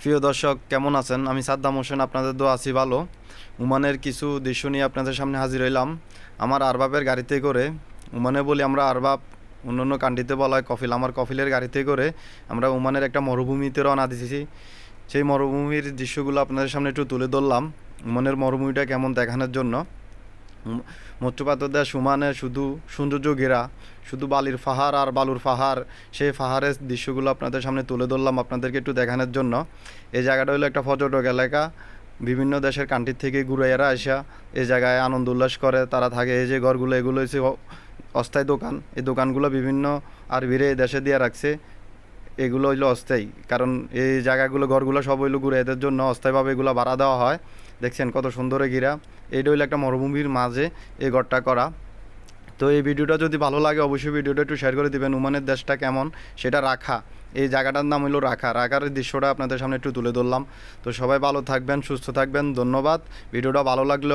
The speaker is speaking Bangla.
প্রিয় দর্শক, কেমন আছেন? আমি সাদ্দাম হোসেন, আপনাদের দো আছি ভালো। উমানের কিছু দৃশ্য নিয়ে আপনাদের সামনে হাজির হইলাম। আমার আরবাবের গাড়িতে করে, উমানে বলি আমরা আরবাব, অন্যান্য কান্ট্রিতে বলা হয় কফিল। আমার কফিলের গাড়িতে করে আমরা উমানের একটা মরুভূমিতে রওনা দিয়েছি সেই মরুভূমির দৃশ্যগুলো আপনাদের সামনে একটু তুলে ধরলাম। উমানের মরুভূমিটা কেমন দেখানোর জন্য। মধ্যপাতদের সুমানে শুধু সৌন্দর্য ঘেরা, শুধু বালির পাহাড় আর বালুর পাহাড় সেই পাহাড়ের দৃশ্যগুলো আপনাদের সামনে তুলে ধরলাম আপনাদেরকে একটু দেখানোর জন্য। এই জায়গাটা হলো একটা পর্যটক এলাকা। বিভিন্ন দেশের কান্ট্রি থেকে ঘুরাইয়ারা আসা। এই জায়গায় আনন্দ উল্লাস করে, তারা থাকে। এই যে ঘরগুলো, এগুলো হচ্ছে অস্থায়ী দোকান। এই দোকানগুলো বিভিন্ন আর ভিড়ে দেশে দিয়ে রাখছে। এগুলো হইল অস্থায়ী। কারণ এই জায়গাগুলো, ঘরগুলো সব হইল ঘুরে এদের জন্য অস্থায়ীভাবে এগুলো ভাড়া দেওয়া হয়। দেখছেন কত সুন্দরে ঘিরা। এইটা হইল একটা মরুভূমির মাঝে এই ঘরটা করা। তো এই ভিডিওটা যদি ভালো লাগে, অবশ্যই ভিডিওটা একটু শেয়ার করে দেবেন, উমানের দেশটা কেমন? সেটা রাখা। এই জায়গাটার নাম হলো রাখা। রাখার দৃশ্যটা আপনাদের সামনে একটু তুলে ধরলাম। তো সবাই ভালো থাকবেন, সুস্থ থাকবেন, ধন্যবাদ। ভিডিওটা ভালো লাগলে